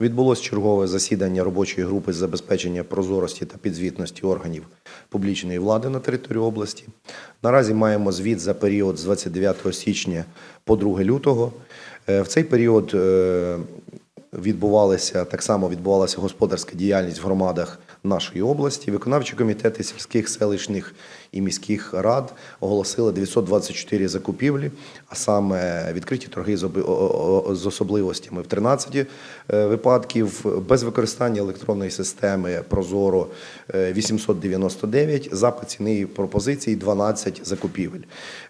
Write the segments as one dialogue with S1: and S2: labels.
S1: Відбулось чергове засідання робочої групи з забезпечення прозорості та підзвітності органів публічної влади на території області. Наразі маємо звіт за період з 29 січня по 2 лютого. Е, В цей період е, відбувалася так само відбувалася господарська діяльність в громадах нашої області. Виконавчі комітети сільських, селищних і міських рад оголосили 924 закупівлі, а саме відкриті торги з особливостями в 13 е, випадків, без використання електронної системи Прозоро е, 899, запит ціни і пропозицій 12 закупівель.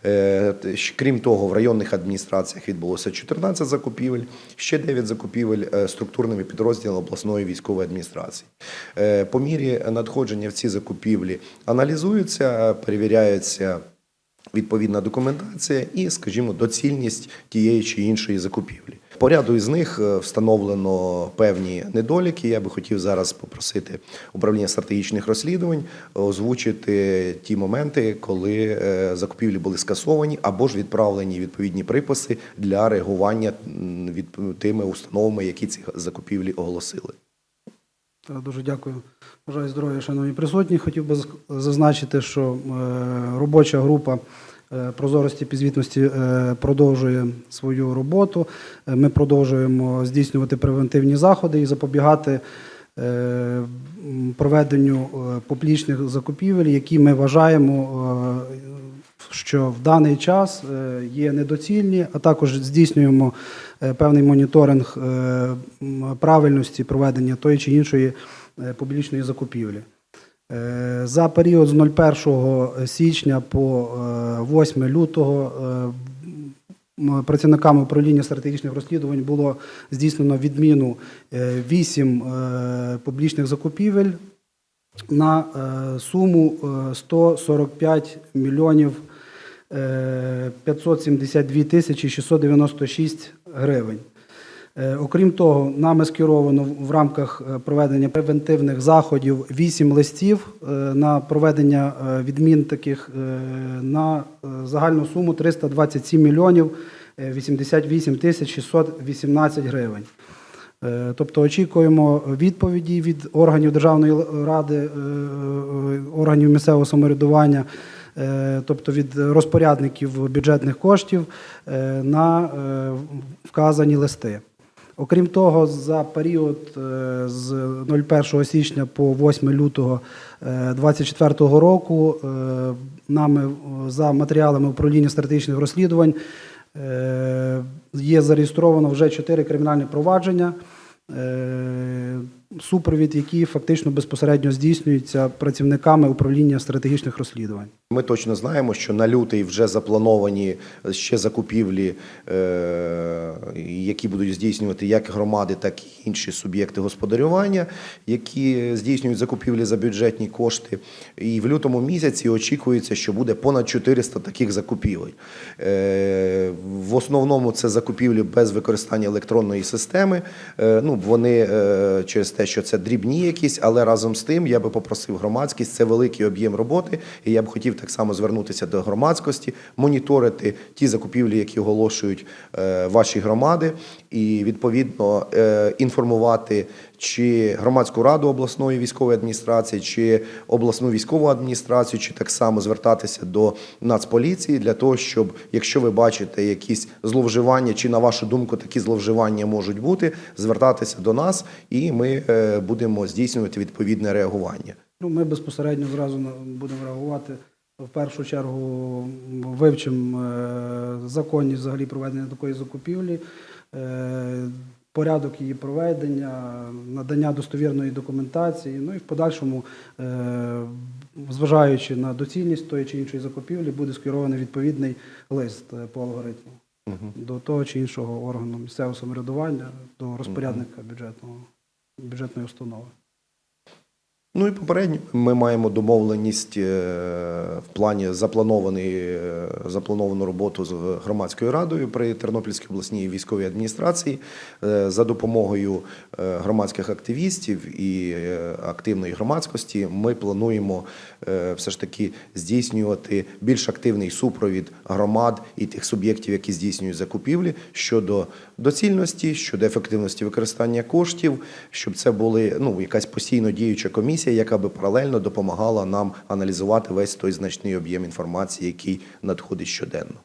S1: Е, Крім того, в районних адміністраціях відбулося 14 закупівель, ще 9 закупівель е, структурними підрозділами обласної військової адміністрації. Мірі надходження в ці закупівлі аналізуються, перевіряються відповідна документація і, скажімо, доцільність тієї чи іншої закупівлі. По ряду із них е, встановлено певні недоліки. Я би хотів зараз попросити управління стратегічних розслідувань озвучити ті моменти, коли е, закупівлі були скасовані або ж відправлені відповідні приписи для реагування від тими установами, які ці закупівлі оголосили.
S2: Дуже дякую. Бажаю здоров'я, шановні присутні. Хотів би зазначити, що е, робоча група е, прозорості підзвітності е, продовжує свою роботу. Ми продовжуємо здійснювати превентивні заходи і запобігати проведенню публічних закупівель, які ми вважаємо, що в даний час е, є недоцільні, а також здійснюємо е, певний моніторинг е, правильності проведення тої чи іншої публічної закупівлі. За період з 01 січня по е, 8 лютого працівниками управління стратегічних розслідувань було здійснено відміну 8 публічних закупівель на суму е, 145 мільйонів 572 тисячі 696 гривень. Е, Окрім того, нами скеровано в рамках е, проведення превентивних заходів 8 листів е, на проведення відмін таких на загальну суму 327 мільйонів е, 88 тисяч 618 гривень. Тобто очікуємо відповіді від органів Державної ради, органів місцевого самоврядування, тобто від розпорядників бюджетних коштів е, на е, вказані листи. Окрім того, за період е, з 01 січня по 8 лютого 2024 року е, нами е, за матеріалами управління стратегічних розслідувань е, є зареєстровано вже 4 кримінальні провадження, е, супровід, які фактично безпосередньо здійснюються працівниками управління стратегічних розслідувань.
S1: Ми точно знаємо, що на лютий вже заплановані ще закупівлі, е, які будуть здійснювати як громади, так і інші суб'єкти господарювання, які здійснюють закупівлі за бюджетні кошти. І в лютому місяці очікується, що буде понад 400 таких закупівель. Е, В основному це закупівлі без використання електронної системи. Е, Ну, вони через те, що це дрібні якісь, але разом з тим я би попросив громадськість, це великий об'єм роботи, і я б хотів так само звернутися до громадськості, моніторити ті закупівлі, які оголошують е, ваші громади, і відповідно е, інформувати чи громадську раду обласної військової адміністрації, чи обласну військову адміністрацію, чи так само звертатися до Нацполіції для того, щоб якщо ви бачите якісь зловживання, чи на вашу думку такі зловживання можуть бути, звертатися до нас, і ми е, будемо здійснювати відповідне реагування.
S2: Ну, ми безпосередньо зразу будемо реагувати. В першу чергу вивчимо е, законність взагалі проведення такої закупівлі, е, порядок її проведення, надання достовірної документації. Ну і в подальшому, е, зважаючи на доцільність тої чи іншої закупівлі, буде скерований відповідний лист е, по алгоритму до того чи іншого органу місцевого самоврядування, до розпорядника бюджетного, бюджетної установи.
S1: Ну і попередньо ми маємо домовленість е, в плані запланованої е, заплановану роботу з громадською радою при Тернопільській обласній військовій адміністрації Е, за допомогою громадських активістів і активної громадськості. Ми плануємо все ж таки здійснювати більш активний супровід громад і тих суб'єктів, які здійснюють закупівлі щодо доцільності, щодо ефективності використання коштів, щоб це були ну якась постійно діюча комісія, яка би паралельно допомагала нам аналізувати весь той значний об'єм інформації, який надходить щоденно.